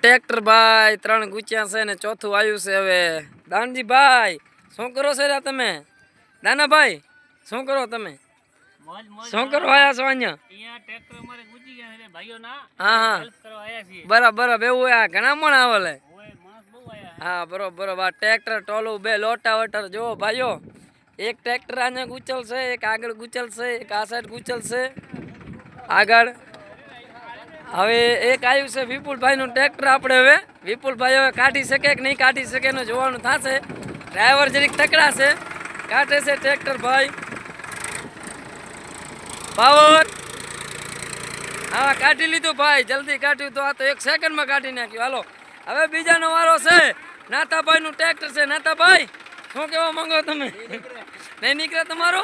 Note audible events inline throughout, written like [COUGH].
Tractor ભાઈ ત્રણ ગુચ્યા છે ને ચોથું આવ્યું છે હવે. દાનજી ભાઈ શું કરો છો તમે તમે? દાનાભાઈ શું કરો તમે? શું કરો. આયા છો અહીંયા? હા હા. બરાબર એવું આ ઘણા મણ આવેલે હા બરોબર. બરોબર આ ટ્રેક્ટર ટોલું બે લોટા વટર. જો ભાઈઓ એક ટ્રેક્ટર આને ગુચલ છે એક આગળ ગુચલ છે એક આ સાઈડ ગુચલ છે આગળ. હવે એક આવ્યું છે વિપુલભાઈનું ટ્રેક્ટર આપણે હવે. વિપુલભાઈ હવે કાઢી શકે કે નહીં કાઢી શકે એનું જોવાનું થશે. ડ્રાઈવર જરીક તકડા છે. કાઢે છે ટ્રેક્ટર ભાઈ. પાવર. હા, કાઢી લીધું ભાઈ. જલ્દી કાઢ્યું તો આ તો એક સેકન્ડમાં કાઢી નાખ્યું. હાલો. હવે બીજાનો વારો છે. નાતાભાઈનું ટ્રેક્ટર છે. નાતાભાઈ, શું કહેવા માંગો તમે? નહીં નીકળે તમારો?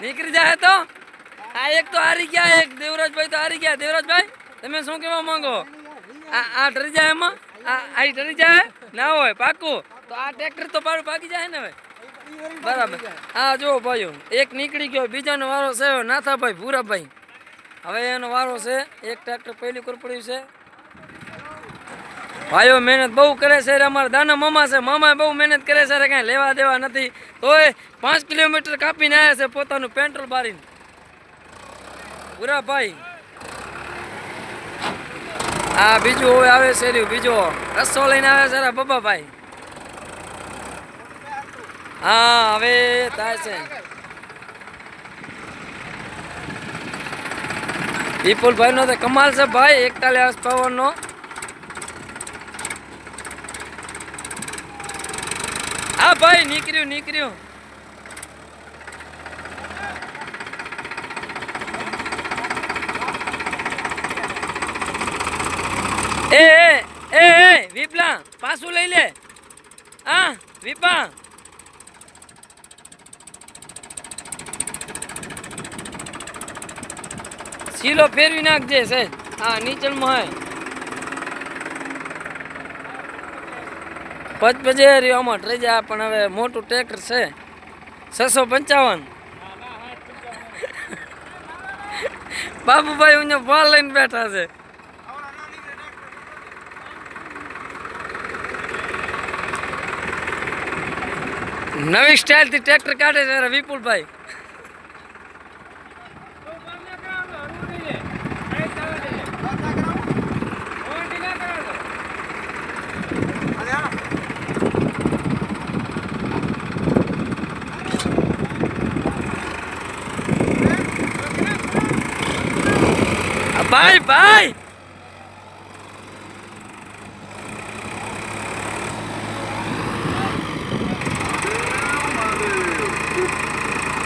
નીકળી જાય તો? આ એક તો હારી ગયા, એક દેવરાજભાઈ તો હારી ગયા. દેવરાજભાઈ? તમે શું કહેવા માંગો? આ આ ડરી જાય એમાં? આ આ ડરી જાય? ના હોય, પાકું. તો આ ટ્રેક્ટર તો પાડું પાકી જાય ને હવે? બરાબર. હા, જુઓ ભાઈઓ, એક નીકળી ગયો, બીજાનો વારો છે નાથાભાઈ, ભૂરાભાઈ. હવે એનો વારો છે, એક ટ્રેક્ટર પહેલી પડ્યું છે. ભાઈઓ મહેનત બહુ કરે છે અમારા દાના મામા છે. મામાએ બહુ મહેનત કરે છે કાંઈ લેવા દેવા નથી. તોય પાંચ કિલોમીટર કાપીને આવ્યા છે પોતાનું પેટ્રોલ બારીને. પૂરા ભાઈ આ બીજું હવે આવે છે રહ્યું, બીજો. રસ્સો લઈને આવે છે રા બબાભાઈ. હા, હવે થાય છે. વિપુલભાઈ નો તો કમાલ છે ભાઈ, એકતાલીસ પવન નો હા, ભાઈ, નીકળ્યું નીકળ્યું. એ એ એ વિપલા પાછું લઈ લે. હા વિપા શીલો ફેરવી નાખજે છે હા નીચલમાં હોય. પચપજે આમાં ટ્રેજ આ પણ હવે મોટું ટ્રેક્ટર છે. છસો પંચાવન. બાબુભાઈ હું ફોન લઈને બેઠા છે. નવી સ્ટાઇલથી ટ્રેક્ટર કાઢે છે વિપુલભાઈ. ભાઈ ભાઈ!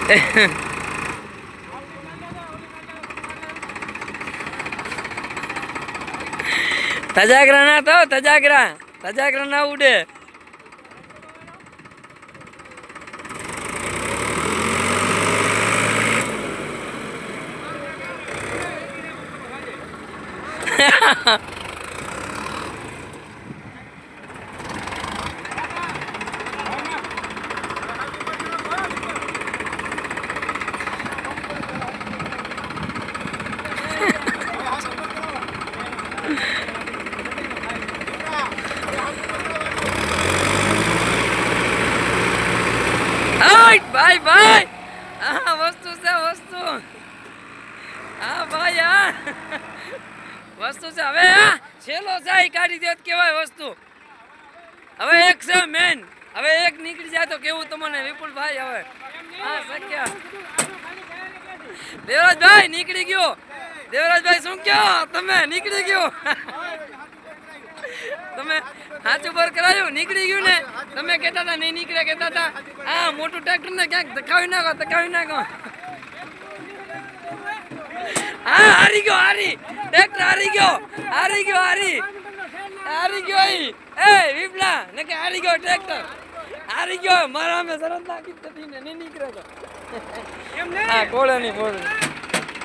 [LAUGHS] તજાગરા ના તો તજાગરા તજાગરા ના ઉડે. હાય ભાઈ ભાઈ. આ વસ્તુ છે, વસ્તુ. હા ભાઈ હા વસ્તુ છે. હવે, આ છેલ્લો છે કાઢી દે, કેવાય વસ્તુ. હવે એક છે મેન હવે એક નીકળી જાય તો કેવું તમને, વિપુલભાઈ, હવે. હા શક્ય દેવરાજભાઈ, નીકળી ગયો. દેવરાજભાઈ, શું કયો તમે, નીકળી ગયો. તમે ઉપર કરાયું નીકળી ગયું ને. તમે કહેતા હતા નહીં નીકળે કહેતા હતા. આ મોટું ટ્રેક્ટર ને ક્યાંક ધકાવી નાખો ધકાવી નાખો. હા હારી ગયો હારી. ટ્રેક્ટર હારી ગયો હારી ગયો હારી. હારી ગયો એ વિપલા ને કે હારી ગયો ટ્રેક્ટર. હારી ગયો મારા અમે સરસ નાખી નથી ને નહીં નીકળે તો. હા કોળે નહીં કોળે નહીં.